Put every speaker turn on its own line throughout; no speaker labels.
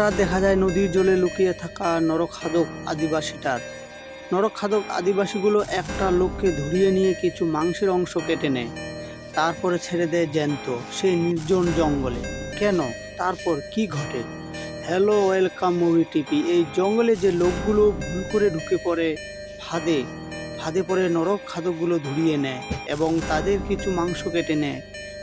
হঠাৎ দেখা যায় নদীর জলে লুকিয়ে থাকা নরখাদক আদিবাসীটার। নরখাদক আদিবাসীগুলো একটা লোককে ধরিয়ে নিয়ে কিছু মাংসের অংশ কেটে নেয়। তারপরে ছেড়ে দেয় জ্যান্ত, সেই নির্জন জঙ্গলে। কেন? তারপর কি ঘটে? হ্যালো, ওয়েলকাম মুভি টিপি এই জঙ্গলে যে লোকগুলো ভুল করে ঢুকে পড়ে, ফাঁদে ফাঁদে পড়ে নরক খাদকগুলো ধরিয়ে নেয় এবং তাদের কিছু মাংস কেটে নেয়।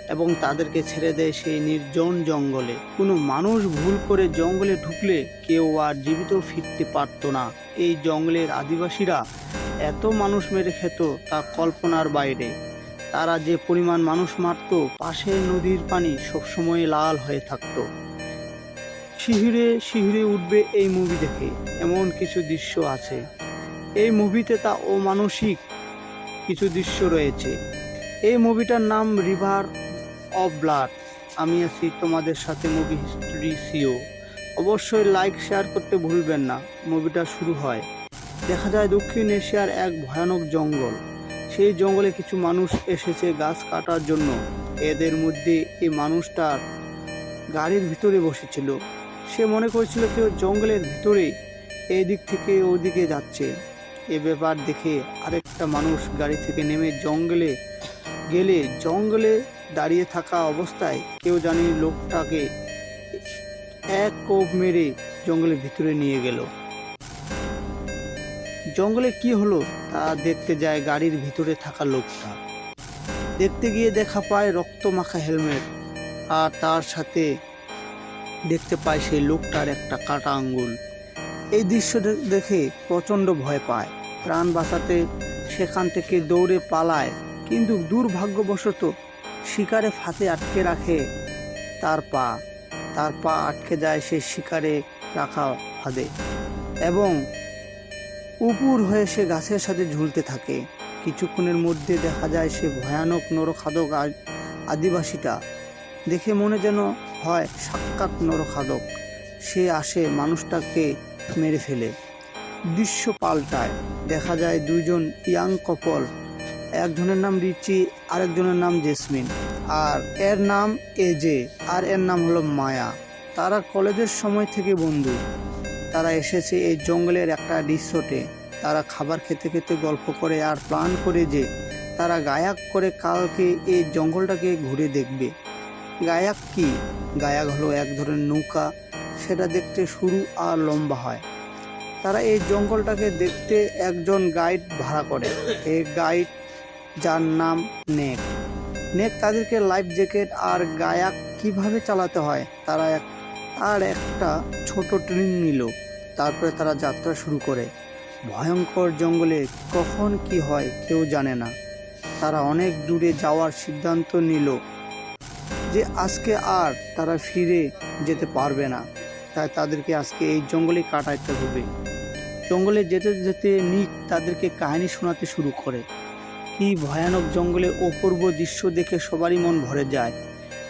এবং তাদেরকে ছেড়ে দেয় সেই নির্জন জঙ্গলে। কোনো মানুষ ভুল করে জঙ্গলে ঢুকলে কেউ আর জীবিত ফিরতে পারতো না। এই জঙ্গলের আদিবাসীরা এত মানুষ মেরে খেত তা কল্পনার বাইরে। তারা যে পরিমাণ মানুষ মারত, পাশে নদীর পানি সবসময় লাল হয়ে থাকতো। শিহিরে শিহিরে উঠবে এই মুভি দেখে, এমন কিছু দৃশ্য আছে। এই মুভিতে তা অমানসিক কিছু দৃশ্য রয়েছে। এই মুভিটার নাম রিভার অফ ব্লাড আমি আছি তোমাদের সাথে মুভি হিস্ট্রি সিও অবশ্যই লাইক শেয়ার করতে ভুলবেন না। মুভিটা শুরু হয়। দেখা যায় দক্ষিণ এশিয়ার এক ভয়ানক জঙ্গল। সেই জঙ্গলে কিছু মানুষ এসেছে গাছ কাটার জন্য। এদের মধ্যে এই মানুষটার গাড়ির ভিতরে বসেছিল। সে মনে করেছিল কেউ জঙ্গলের ভিতরে এদিক থেকে ওদিকে যাচ্ছে। এ ব্যাপার দেখে আরেকটা মানুষ গাড়ি থেকে নেমে জঙ্গলে গেলে জঙ্গলে দাঁড়িয়ে থাকা অবস্থায় কেউ জানি লোকটাকে এক কোপ মেরে জঙ্গলের ভিতরে নিয়ে গেল। জঙ্গলে কি হলো তা দেখতে যায় গাড়ির ভিতরে থাকা লোকটা। দেখতে গিয়ে দেখা পায় রক্ত মাখা হেলমেট আর তার সাথে দেখতে পায় সেই লোকটার একটা কাটা আঙ্গুল। এই দৃশ্য দেখে প্রচণ্ড ভয় পায়। প্রাণ বাঁচাতে সেখান থেকে দৌড়ে পালায়, কিন্তু দুর্ভাগ্যবশত শিকারে ফাঁদে আটকে রাখে। তার পা তার পা আটকে যায় সে শিকারে রাখা ফাঁদে এবং উপুর হয়ে সে গাছের সাথে ঝুলতে থাকে। কিছুক্ষণের মধ্যে দেখা যায় সে ভয়ানক নরখাদক আদিবাসীটা। দেখে মনে যেন হয় সাক্ষাৎ নরখাদক। সে আসে মানুষটাকে মেরে ফেলে। দৃশ্য পাল্টায় দেখা যায় দুইজন ইয়াং কপল একজনের নাম রিচি আরেকজনের নাম জেসমিন। আর এর নাম এজে আর এর নাম হলো মায়া। তারা কলেজের সময় থেকে বন্ধু। তারা এসেছে এই জঙ্গলের একটা রিসোর্টে। তারা খাবার খেতে খেতে গল্প করে আর প্ল্যান করে যে তারা গায়াক করে কালকে এই জঙ্গলটাকে ঘুরে দেখবে। গায়াক কি? গায়াক হলো এক ধরনের নৌকা। সেটা দেখতে শুরু আর লম্বা হয়। তারা এই জঙ্গলটাকে দেখতে একজন গাইড ভাড়া করে। এই গাইড যার নাম নেক। নেক তাদেরকে লাইফ জ্যাকেট আর গায়াক কীভাবে চালাতে হয়, তারা এক আর একটা ছোট ট্রেন নিল। তারপরে তারা যাত্রা শুরু করে। ভয়ঙ্কর জঙ্গলে কখন কি হয় কেউ জানে না। তারা অনেক দূরে যাওয়ার সিদ্ধান্ত নিল যে আজকে আর তারা ফিরে যেতে পারবে না। তাই তাদেরকে আজকে এই জঙ্গলে কাটাইতে হবে। জঙ্গলে যেতে যেতে নিক তাদেরকে কাহিনী শোনাতে শুরু করে। কি ভয়ানক জঙ্গলের অপূর্ব দৃশ্য দেখে সবারই মন ভরে যায়।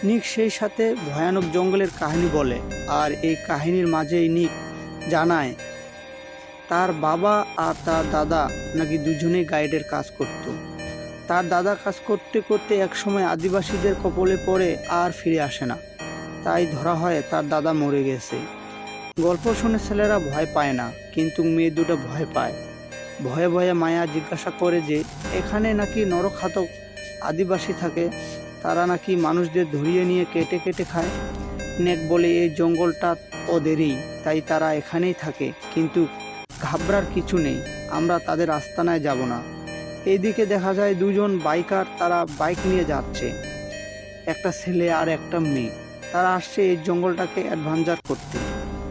নিক সেই সাথে ভয়ানক জঙ্গলের কাহিনী বলে আর এই কাহিনীর মাঝেই নিক জানায়, তার বাবা আর তার দাদা নাকি দুজনেই গাইডের কাজ করত। তার দাদা কাজ করতে করতে একসময় আদিবাসীদের কপলে পড়ে আর ফিরে আসে না। তাই ধরা হয় তার দাদা মরে গেছে। গল্প শুনে ছেলেরা ভয় পায় না, কিন্তু মেয়ে দুটো ভয় পায়। ভয়ে ভয়ে মায়া জিজ্ঞাসা করে যে, এখানে নাকি নরখাতক আদিবাসী থাকে? তারা নাকি মানুষদের ধরিয়ে নিয়ে কেটে কেটে খায়? নেক বলে, এই জঙ্গলটা ওদেরই তাই তারা এখানেই থাকে। কিন্তু ঘাবড়ার কিছু নেই, আমরা তাদের আস্তানায় যাব না। এইদিকে দেখা যায় দুজন বাইকার, তারা বাইক নিয়ে যাচ্ছে। একটা ছেলে আর একটা মেয়ে। তারা আসছে এই জঙ্গলটাকে অ্যাডভেঞ্চার করতে।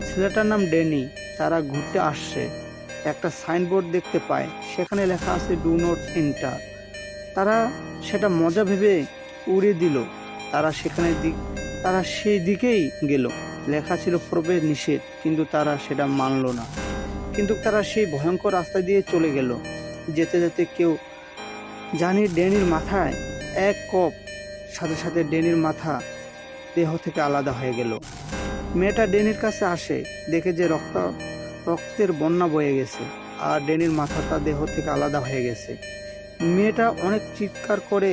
ছেলেটার নাম ডেনি, তারা ঘুরতে আসছে। একটা সাইনবোর্ড দেখতে পায়। সেখানে লেখা আছে ডু নট এন্টার তারা সেটা মজা ভেবে উড়ে দিল। তারা সেখানে দিক তারা সেই দিকেই গেল। লেখা ছিল প্রবেশ নিষেধ, কিন্তু তারা সেটা মানলো না। কিন্তু তারা সেই ভয়ঙ্কর রাস্তা দিয়ে চলে গেল। যেতে যেতে কেউ জানি ডেনির মাথায় এক কপ, সাথে সাথে ডেনির মাথা দেহ থেকে আলাদা হয়ে গেল। মেয়েটা ডেনির কাছে আসে, দেখে যে রক্ত রক্তের বন্যা বয়ে গেছে আর ডেনির মাথাটা দেহ থেকে আলাদা হয়ে গেছে। মেয়েটা অনেক চিৎকার করে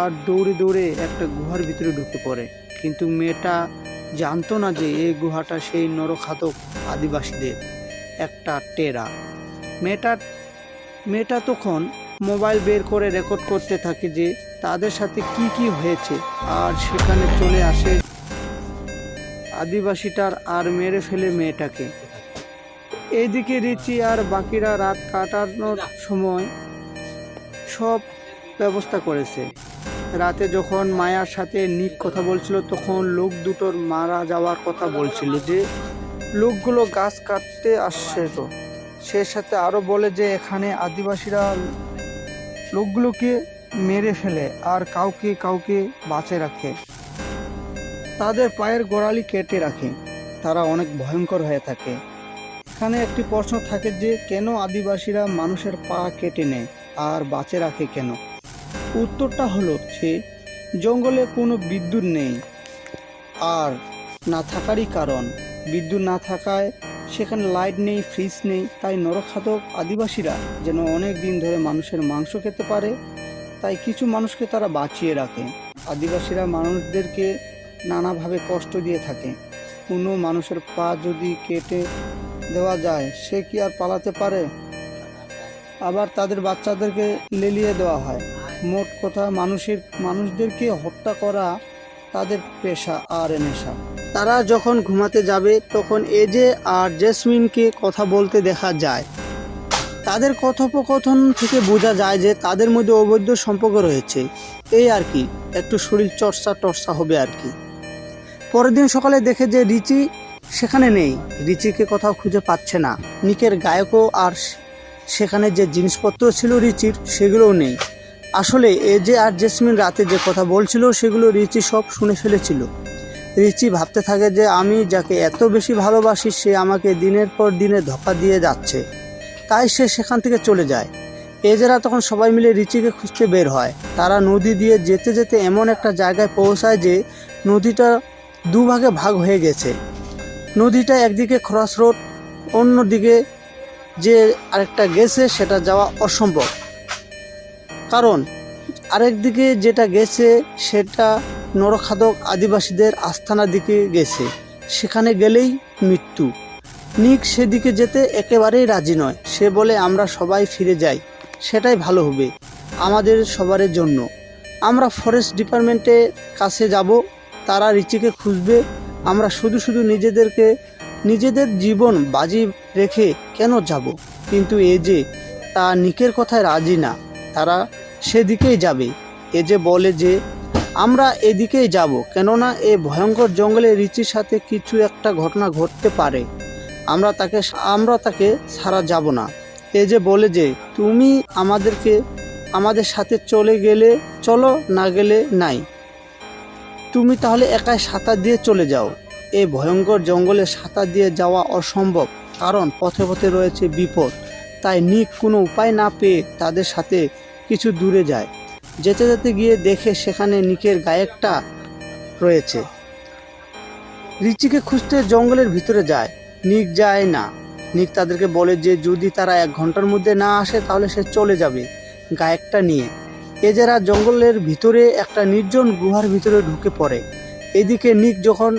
আর দৌড়ে দৌড়ে একটা গুহার ভিতরে ঢুকে পড়ে। কিন্তু মেয়েটা জানতো না যে এই গুহাটা সেই নরখাতক আদিবাসীদের একটা টেরা। মেয়েটার মেয়েটা তখন মোবাইল বের করে রেকর্ড করতে থাকে যে তাদের সাথে কি কি হয়েছে আর সেখানে চলে আসে আদিবাসীটার আর মেরে ফেলে মেয়েটাকে। এইদিকে রিচি আর বাকিরা রাত কাটানোর সময় সব ব্যবস্থা করেছে। রাতে যখন মায়ার সাথে নিক কথা বলছিল, তখন লোক দুটোর মারা যাওয়ার কথা বলছিল যে, লোকগুলো গাছ কাটতে আসছে তো। সে সাথে আরও বলে যে, এখানে আদিবাসীরা লোকগুলোকে মেরে ফেলে আর কাউকে কাউকে বাঁচে রাখে। তাদের পায়ের গোড়ালি কেটে রাখে। তারা অনেক ভয়ঙ্কর হয়ে থাকে। এখানে একটি প্রশ্ন থাকে যে, কেন আদিবাসীরা মানুষের পা কেটে নেয় আর বাঁচে রাখে কেন? উত্তরটা হলো যে জঙ্গলে কোনো বিদ্যুৎ নেই আর না থাকারই কারণ। বিদ্যুৎ না থাকায় সেখানে লাইট নেই, ফ্রিজ নেই, তাই নরখাতক আদিবাসীরা যেন অনেক দিন ধরে মানুষের মাংস খেতে পারে, তাই কিছু মানুষকে তারা বাঁচিয়ে রাখে। আদিবাসীরা মানুষদেরকে নানাভাবে কষ্ট দিয়ে থাকে। কোনো মানুষের পা যদি কেটে দেওয়া যায়, সে কি আর পালাতে পারে? আবার তাদের বাচ্চাদেরকে লেলিয়ে দেওয়া হয়। মোট কথা, মানুষের, মানুষদেরকে হত্যা করা তাদের পেশা আর নেশা। তারা যখন ঘুমাতে যাবে, তখন এজে আর জেসমিনকে কথা বলতে দেখা যায়। তাদের কথোপকথন থেকে বোঝা যায় যে তাদের মধ্যে অবৈধ সম্পর্ক রয়েছে। এই আর কি, একটু শরীর চর্চা টর্চা হবে আর কি। পরের দিন সকালে দেখে যে রিচি সেখানে নেই। রিচিকে কোথাও খুঁজে পাচ্ছে না। নিকের গায়কও আর সেখানে যে জিনিসপত্র ছিল রিচির, সেগুলোও নেই। আসলে এ যে আর জেসমিন রাতে যে কথা বলছিল, সেগুলো রিচি সব শুনে ফেলেছিল। রিচি ভাবতে থাকে যে, আমি যাকে এত বেশি ভালোবাসি, সে আমাকে দিনের পর দিনে ধোকা দিয়ে যাচ্ছে। তাই সে সেখান থেকে চলে যায়। এজেরা তখন সবাই মিলে রিচিকে খুঁজতে বের হয়। তারা নদী দিয়ে যেতে যেতে এমন একটা জায়গায় পৌঁছায় যে, নদীটা দুভাগে ভাগ হয়ে গেছে। নদীটা একদিকে ক্রস রোড অন্যদিকে যে আরেকটা গেছে সেটা যাওয়া অসম্ভব। কারণ আরেকদিকে যেটা গেছে সেটা নরখাদক আদিবাসীদের আস্থানার দিকে গেছে। সেখানে গেলেই মৃত্যু। নিক সেদিকে যেতে একেবারেই রাজি নয়। সে বলে, আমরা সবাই ফিরে যাই। সেটাই ভালো হবে আমাদের সবারের জন্য। আমরা ফরেস্ট ডিপার্টমেন্টের কাছে যাব, তারা রিচিকে খুঁজবে আমরা শুধু শুধু নিজেদেরকে, নিজেদের জীবন বাজি রেখে কেন যাব? কিন্তু এ যে তা নিকের কথায় রাজি না, তারা সেদিকেই যাবে। এ যে বলে যে, আমরা এদিকেই যাব, কেননা এ ভয়ঙ্কর জঙ্গলে রিচির সাথে কিছু একটা ঘটনা ঘটতে পারে। আমরা তাকে আমরা তাকে ছাড়া যাব না। এ যে বলে যে, তুমি আমাদেরকে, আমাদের সাথে চলে গেলে, চলো না গেলে নাই। তুমি তাহলে একাই সাঁতার দিয়ে চলে যাও। এই ভয়ঙ্কর জঙ্গলে সাঁতার দিয়ে যাওয়া অসম্ভব, কারণ পথে পথে রয়েছে বিপদ। তাই নিক কোনো উপায় না পেয়ে তাদের সাথে কিছু দূরে যায়। যেতে যেতে গিয়ে দেখে সেখানে নিকের গায়কটা রয়েছে। রিচিকে খুঁজতে জঙ্গলের ভিতরে যায়। নিক যায় না। নিক তাদেরকে বলে যে, যদি তারা এক ঘণ্টার মধ্যে না আসে, তাহলে সে চলে যাবে গায়কটা নিয়ে। এজেরা জঙ্গলের ভিতরে একটা নির্জন গুহার ভিতরে ঢুকে পড়ে। এদিকে নিক যখন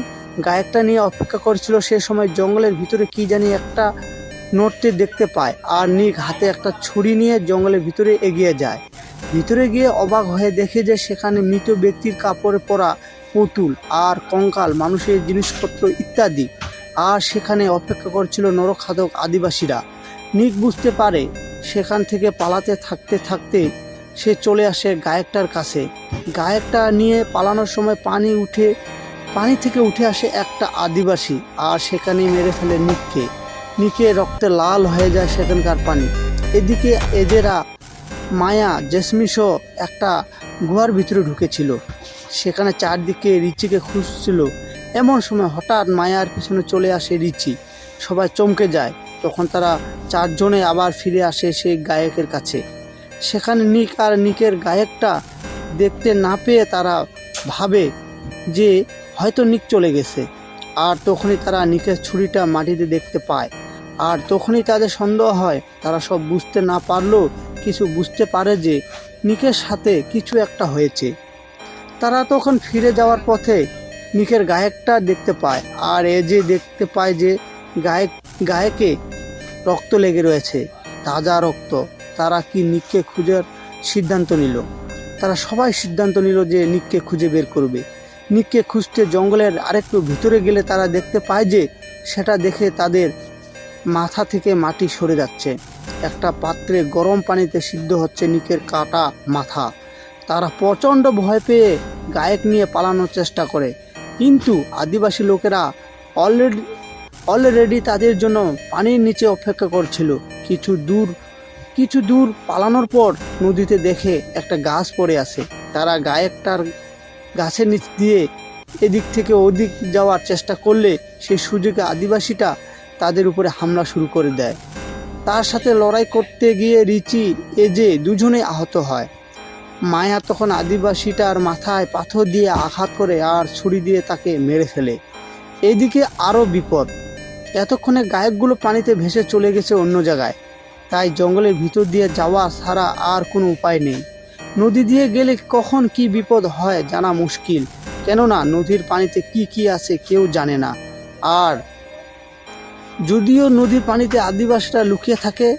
গায়কটা নিয়ে অপেক্ষা করছিল, সে সময় জঙ্গলের ভিতরে কি জানি একটা নড়তে দেখতে পায় আর নিক হাতে একটা ছুরি নিয়ে জঙ্গলের ভিতরে এগিয়ে যায়। ভিতরে গিয়ে অবাক হয়ে দেখে যে সেখানে মৃত ব্যক্তির কাপড়ে পরা পুতুল আর কঙ্কাল, মানুষের জিনিসপত্র ইত্যাদি। আর সেখানে অপেক্ষা করছিল নরখাদক আদিবাসীরা। নিক বুঝতে পারে, সেখান থেকে পালাতে থাকতে থাকতে সে চলে আসে গায়কটার কাছে। গায়কটা নিয়ে পালানোর সময় পানি উঠে, পানি থেকে উঠে আসে একটা আদিবাসী আর সেখানেই মেরে ফেলে নিককে। নিকে রক্তে লাল হয়ে যায় সেখানকার পানি। এদিকে এদেরা মায়া জেসমিসহ একটা গুহার ভিতরে ঢুকেছিল। সেখানে চারদিকে রিচিকে খুঁজছিল। এমন সময় হঠাৎ মায়ার পিছনে চলে আসে রিচি। সবাই চমকে যায়। তখন তারা চারজনে আবার ফিরে আসে সেই গায়কের কাছে। সেখানে নিক আর নিকের গায়কটা দেখতে না পেয়ে তারা ভাবে যে হয়তো নিক চলে গেছে। আর তখনই তারা নিকের ছুরিটা মাটিতে দেখতে পায়। আর তখনই তাদের সন্দেহ হয়, তারা সব বুঝতে না পারলেও কিছু বুঝতে পারে যে নিকের সাথে কিছু একটা হয়েছে। তারা তখন ফিরে যাওয়ার পথে নিকের গায়কটা দেখতে পায়। আর এ যে দেখতে পায় যে গায়ক, গায়কে রক্ত লেগে রয়েছে, তাজা রক্ত। তারা কি নিককে খুঁজার সিদ্ধান্ত নিল? তারা সবাই সিদ্ধান্ত নিল যে নিককে খুঁজে বের করবে। নিককে খুঁজতে জঙ্গলের আরেকটু ভিতরে গেলে তারা দেখতে পায় যে সেটা দেখে তাদের মাথা থেকে মাটি সরে যাচ্ছে। একটা পাত্রে গরম পানিতে সিদ্ধ হচ্ছে নিকের কাটা মাথা। তারা প্রচণ্ড ভয় পেয়ে গায়ক নিয়ে পালানোর চেষ্টা করে। কিন্তু আদিবাসী লোকেরা অলরেডি অলরেডি তাদের জন্য পানির নিচে অপেক্ষা করছিল। কিছু দূর কিছু দূর পালানোর পর নদীতে দেখে একটা গাছ পড়ে আছে। তারা গায়কটার গাছের নিচ দিয়ে এদিক থেকে ওদিক যাওয়ার চেষ্টা করলে সেই সুযোগে আদিবাসীটা তাদের উপরে হামলা শুরু করে দেয়। তার সাথে লড়াই করতে গিয়ে রিচি এজে দুজনে আহত হয়। মায়া তখন আদিবাসীটার মাথায় পাথর দিয়ে আঘাত করে আর ছুরি দিয়ে তাকে মেরে ফেলে। এদিকে আরও বিপদ। এতক্ষণে গায়কগুলো পানিতে ভেসে চলে গেছে অন্য জায়গায়। তাই জঙ্গলের ভিতর দিয়ে যাওয়া ছাড়া আর কোনো উপায় নেই। নদী দিয়ে গেলে কখন কি বিপদ হয় জানা মুশকিল, কেননা নদীর পানিতে কি কি আছে কেউ জানে না। আর যদিও নদীর পানিতে আদিবাসীরা লুকিয়ে থাকে,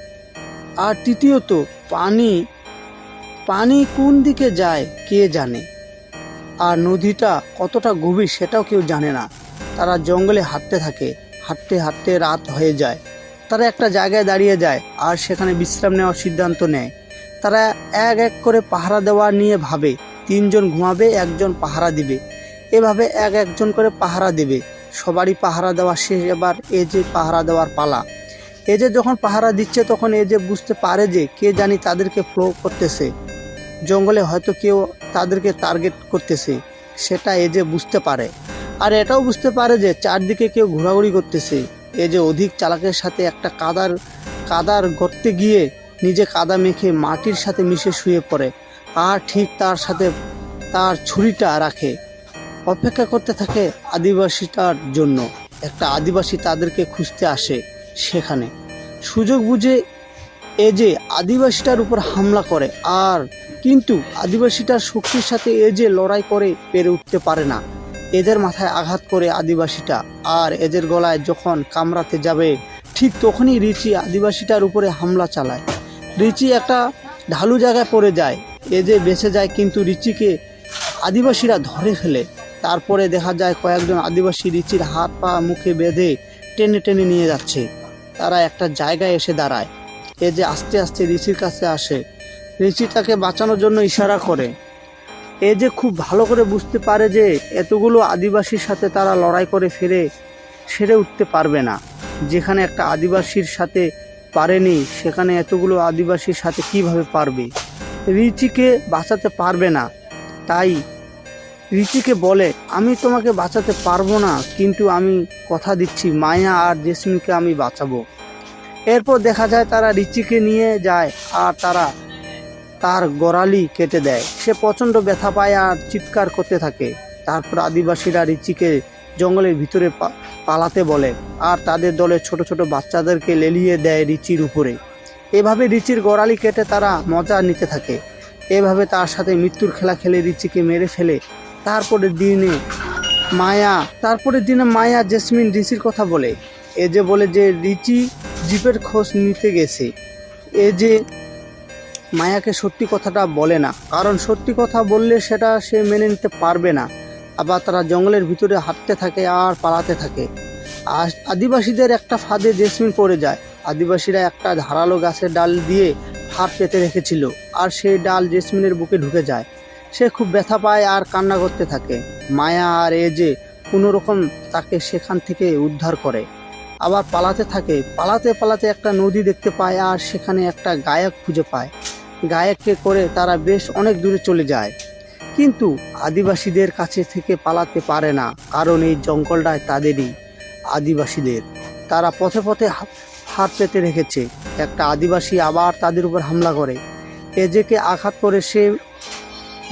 আর তৃতীয়ত পানি পানি কোন দিকে যায় কে জানে। আর নদীটা কতটা গভীর সেটাও কেউ জানে না। তারা জঙ্গলে হাঁটতে থাকে, হাঁটতে হাঁটতে রাত হয়ে যায়। তারা একটা জায়গায় দাঁড়িয়ে যায় আর সেখানে বিশ্রাম নেওয়ার সিদ্ধান্ত নেয়। তারা এক এক করে পাহারা দেওয়া নিয়ে ভাবে, তিনজন ঘুমাবে, একজন পাহারা দিবে। এভাবে এক একজন করে পাহারা দেবে। সবারই পাহারা দেওয়া শেষ। এবার এ যে পাহারা দেওয়ার পালা। এ যে যখন পাহারা দিচ্ছে, তখন এ যে বুঝতে পারে যে কে জানি তাদেরকে ফ্লো করতেছে। জঙ্গলে হয়তো কেউ তাদেরকে টার্গেট করতেছে। সেটা এ যে বুঝতে পারে। আর এটাও বুঝতে পারে যে চারদিকে কেউ ঘোরাঘুরি করতেছে। এ যে অধিক চালাকের সাথে একটা কাদার কাদার গর্তে গিয়ে নিজে কাদা মেখে মাটির সাথে মিশে শুয়ে পড়ে, আর ঠিক তার সাথে তার ছুরিটা রাখে। অপেক্ষা করতে থাকে আদিবাসীটার জন্য। একটা আদিবাসী তাদেরকে খুঁজতে আসে সেখানে। সুযোগ বুঝে এ যে আদিবাসীটার উপর হামলা করে, আর কিন্তু আদিবাসীটার শক্তির সাথে এ যে লড়াই করে পেরে উঠতে পারে না। এদের মাথায় আঘাত করে আদিবাসীটা। আর এদের গলায় যখন কামড়াতে যাবে, ঠিক তখনই রিচি আদিবাসীটার উপরে হামলা চালায়। রিচি একটা ঢালু জায়গায় পড়ে যায়। এ যে বেঁচে যায় কিন্তু রিচিকে আদিবাসীরা ধরে ফেলে। তারপরে দেখা যায় কয়েকজন আদিবাসী রিচির হাত পা মুখে বেঁধে টেনে টেনে নিয়ে যাচ্ছে। তারা একটা জায়গায় এসে দাঁড়ায়। এ যে আস্তে আস্তে রিচির কাছে আসে। রিচি তাকে বাঁচানোর জন্য ইশারা করে। এ যে খুব ভালো করে বুঝতে পারে যে এতগুলো আদিবাসীর সাথে তারা লড়াই করে ফিরে সেরে উঠতে পারবে না। যেখানে একটা আদিবাসীর সাথে পারেনি, সেখানে এতগুলো আদিবাসীর সাথে কীভাবে পারবে? রিচিকে বাঁচাতে পারবে না। তাই রিচিকে বলে, আমি তোমাকে বাঁচাতে পারব না, কিন্তু আমি কথা দিচ্ছি, মায়া আর জেসমিনকে আমি বাঁচাবো। এরপর দেখা যায় তারা রিচিকে নিয়ে যায়, আর তারা তার গড়ালি কেটে দেয়। সে প্রচণ্ড ব্যথা পায় আর চিৎকার করতে থাকে। তারপর আদিবাসীরা রিচিকে জঙ্গলের ভিতরে পালাতে বলে আর তাদের দলে ছোট ছোট বাচ্চাদেরকে লেলিয়ে দেয় রিচির উপরে। এভাবে রিচির গড়ালি কেটে তারা মজা নিতে থাকে। এভাবে তার সাথে মৃত্যুর খেলা খেলে রিচিকে মেরে ফেলে। তারপরের দিনে মায়া তারপরের দিনে মায়া জেসমিন রিচির কথা বলে। এ যে বলে যে রিচি জিপের খোঁজ নিতে গেছে। এ যে মায়াকে সত্যি কথাটা বলে না। কারণ সত্যি কথা বললে সেটা সে মেনে নিতে পারবে না। আবার তারা জঙ্গলের ভিতরে হাঁটতে থাকে আর পালাতে থাকে। আর আদিবাসীদের একটা ফাঁদে জেসমিন পড়ে যায়। আদিবাসীরা একটা ধারালো গাছের ডাল দিয়ে ফাঁদ পেতে রেখেছিল। আর সেই ডাল জেসমিনের বুকে ঢুকে যায়। সে খুব ব্যথা পায় আর কান্না করতে থাকে। মায়া আর এ যে কোনো রকম তাকে সেখান থেকে উদ্ধার করে। আবার পালাতে থাকে। পালাতে পালাতে একটা নদী দেখতে পায় আর সেখানে একটা গায়ক খুঁজে পায়। গায়ককে করে তারা বেশ অনেক দূরে চলে যায়। কিন্তু আদিবাসীদের কাছে থেকে পালাতে পারে না, কারণ এই জঙ্গলটায় তাদেরই আদিবাসীদের। তারা পথে পথে হাত পেতে রেখেছে। একটা আদিবাসী আবার তাদের উপর হামলা করে। এজেকে আঘাত করে সে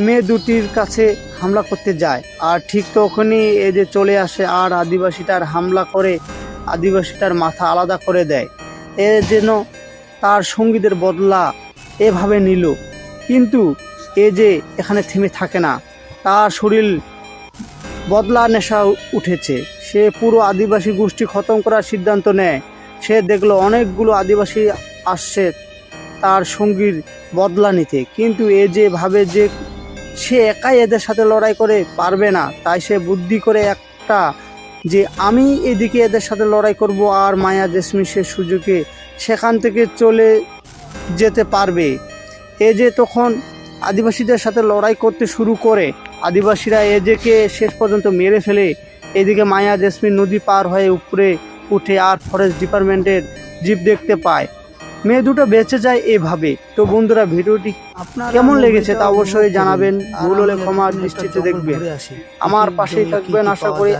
মেয়ে দুটির কাছে হামলা করতে যায়। আর ঠিক তখনই এ যে চলে আসে আর আদিবাসীটার হামলা করে আদিবাসীটার মাথা আলাদা করে দেয়। এ যেন তার সঙ্গীদের বদলা এভাবে নিল। কিন্তু এ যে এখানে থেমে থাকে না, তার শরীর বদলা নেশা উঠেছে। সে পুরো আদিবাসী গোষ্ঠী খতম করার সিদ্ধান্ত নেয়। সে দেখল অনেকগুলো আদিবাসী আসছে তার সঙ্গীর বদলা নিতে। কিন্তু এ যে ভাবে যে সে একাই এদের সাথে লড়াই করে পারবে না, তাই সে বুদ্ধি করে একটা যে আমি এদিকে এদের সাথে লড়াই করব আর মায়া জেসমি সে সুযোগে সেখান থেকে চলে যেতে পারবে। এ যে তখন আদিবাসীদের সাথে লড়াই করতে শুরু করে আদিবাসীরা এজেকে শেষ পর্যন্ত মেরে ফেলে এদিকে মায়া জেসমিন নদী পার হয়ে উপরে উঠে আর ফরেস্ট ডিপার্টমেন্টের জীব দেখতে পায়। মেয়ে দুটো বেঁচে যায় এভাবে। তো বন্ধুরা ভিডিওটি কেমন লেগেছে তা অবশ্যই জানাবেন। ভুল হলে ক্ষমার দৃষ্টিতে দেখবেন। আমার পাশেই থাকবেন আশা করি।